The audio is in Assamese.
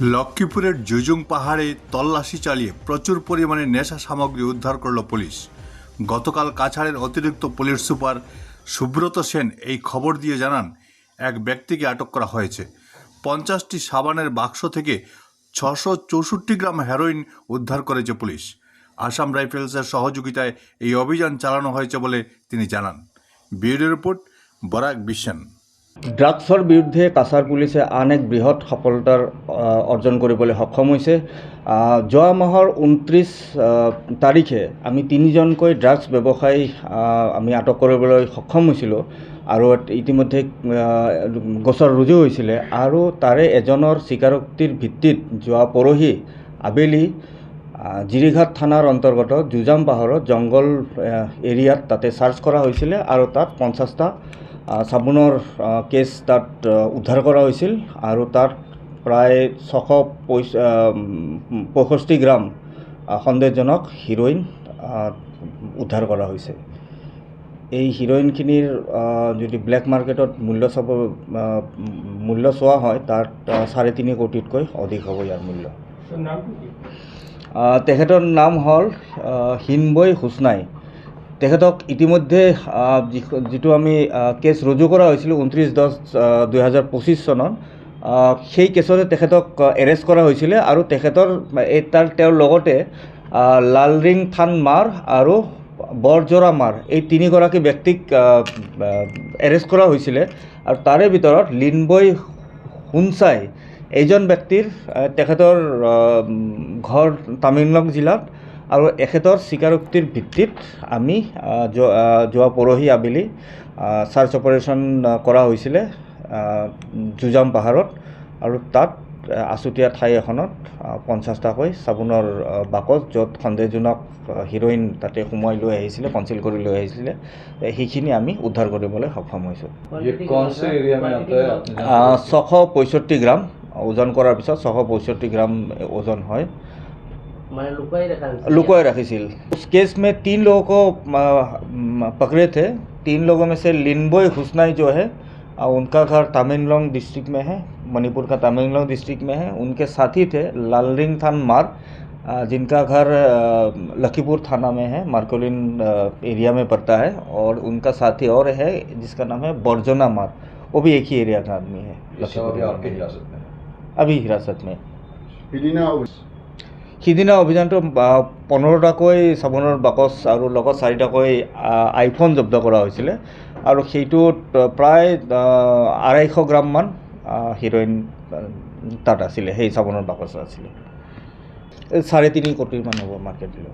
লক্ষ্মীপুরের জুজুং পাহাড়ে তল্লাশি চালিয়ে প্রচুর পরিমাণে নেশা সামগ্রী উদ্ধার করল পুলিশ। গতকাল কাছাড়ের অতিরিক্ত পুলিশ সুপার সুব্রত সেন এই খবর দিয়ে জানান, এক ব্যক্তিকে আটক করা হয়েছে। পঞ্চাশটি সাবানের বাক্স থেকে ছশো চৌষট্টি গ্রাম হেরোইন উদ্ধার করেছে পুলিশ। আসাম রাইফেলসের সহযোগিতায় এই অভিযান চালানো হয়েছে বলে তিনি জানান। ব্যুরো রিপোর্ট বরাক বিশ্বন। ড্ৰাগছৰ বিৰুদ্ধে কাছাৰ পুলিচে আন এক বৃহৎ সফলতাৰ অৰ্জন কৰিবলৈ সক্ষম হৈছে। যোৱা মাহৰ ঊনত্ৰিছ তাৰিখে আমি তিনিজনকৈ ড্ৰাগছ ব্যৱসায়ী আমি আটক কৰিবলৈ সক্ষম হৈছিলোঁ আৰু ইতিমধ্যে গোচৰ ৰুজু হৈছিলে আৰু তাৰে এজনৰ স্বীকাৰোক্তিৰ ভিত্তিত যোৱা পৰহি আবেলি জিৰিঘাট থানাৰ অন্তৰ্গত জুজাম পাহাৰত জংঘল এৰিয়াত তাতে চাৰ্চ কৰা হৈছিলে আৰু তাত পঞ্চাছটা চাবোনৰ কেছ তাত উদ্ধাৰ কৰা হৈছিল আৰু তাত প্ৰায় ছশ পঁয়ষষ্ঠি গ্ৰাম সন্দেহজনক হিৰ'ইন উদ্ধাৰ কৰা হৈছে। এই হিৰ'ইনখিনিৰ যদি ব্লেক মাৰ্কেটত মূল্য চাব মূল্য চোৱা হয় তাত চাৰে তিনি কোটিতকৈ অধিক হ'ব ইয়াৰ মূল্য। তেখেতৰ নাম হ'ল হিনবৈ হুচনাই। তেখেতক ইতিমধ্যে যিটো আমি কেছ ৰুজু কৰা হৈছিলোঁ ঊনত্ৰিছ দহ দুহেজাৰ পঁচিছ চনত সেই কেছতে তেখেতক এৰেষ্ট কৰা হৈছিলে আৰু তেখেতৰ এই তাৰ তেওঁৰ লগতে লালৰিং থান মাৰ আৰু বৰজোৰা মাৰ এই তিনিগৰাকী ব্যক্তিক এৰেষ্ট কৰা হৈছিলে আৰু তাৰে ভিতৰত লিনবৈ হুনচাই এইজন ব্যক্তিৰ তেখেতৰ ঘৰ তামিলনাডু জিলাত আৰু এখেতৰ স্বীকাৰোক্তিৰ ভিত্তিত আমি যোৱা পৰহি আবেলি চাৰ্চ অপাৰেশ্যন কৰা হৈছিলে জুজাম পাহাৰত আৰু তাত আছুতীয়া ঠাই এখনত পঞ্চাছটাকৈ চাবোনৰ বাকচ য'ত সন্দেহজনক হিৰইন তাতে সোমোৱাই লৈ আহিছিলে কনচিল কৰি লৈ আহিছিলে সেইখিনি আমি উদ্ধাৰ কৰিবলৈ সক্ষম হৈছোঁ। ছশ পঁয়ষষ্ঠি গ্ৰাম ওজন কৰাৰ পিছত ছশ পঁয়ষষ্ঠি গ্ৰাম ওজন হয়। लुकोए रखी सील उस केस में तीन लोगों को पकड़े थे। तीन लोगों में से लिनबोय हुसनाई जो है उनका घर तामेंगलोंग डिस्ट्रिक्ट में है मणिपुर का तामेंगलोंग डिस्ट्रिक्ट में है। उनके साथी थे लालरिंग थान मार जिनका घर लखीपुर थाना में है मार्कोलिन एरिया में पड़ता है। और उनका साथी और है जिसका नाम है बर्जोना मार वो भी एक ही एरिया का आदमी है लखीपुर हिरासत में है? अभी हिरासत में। সিদিনা অভিযানটো পোন্ধৰটাকৈ চাবোনৰ বাকচ আৰু লগত চাৰিটাকৈ আইফোন জব্দ কৰা হৈছিলে। আৰু সেইটোত প্ৰায় আঢ়ৈশ গ্ৰামমান হিৰ'ইন তাত আছিলে, সেই চাবোনৰ বাকচত আছিলে। চাৰে তিনি কোটিমান হ'ব মাৰ্কেট লৈ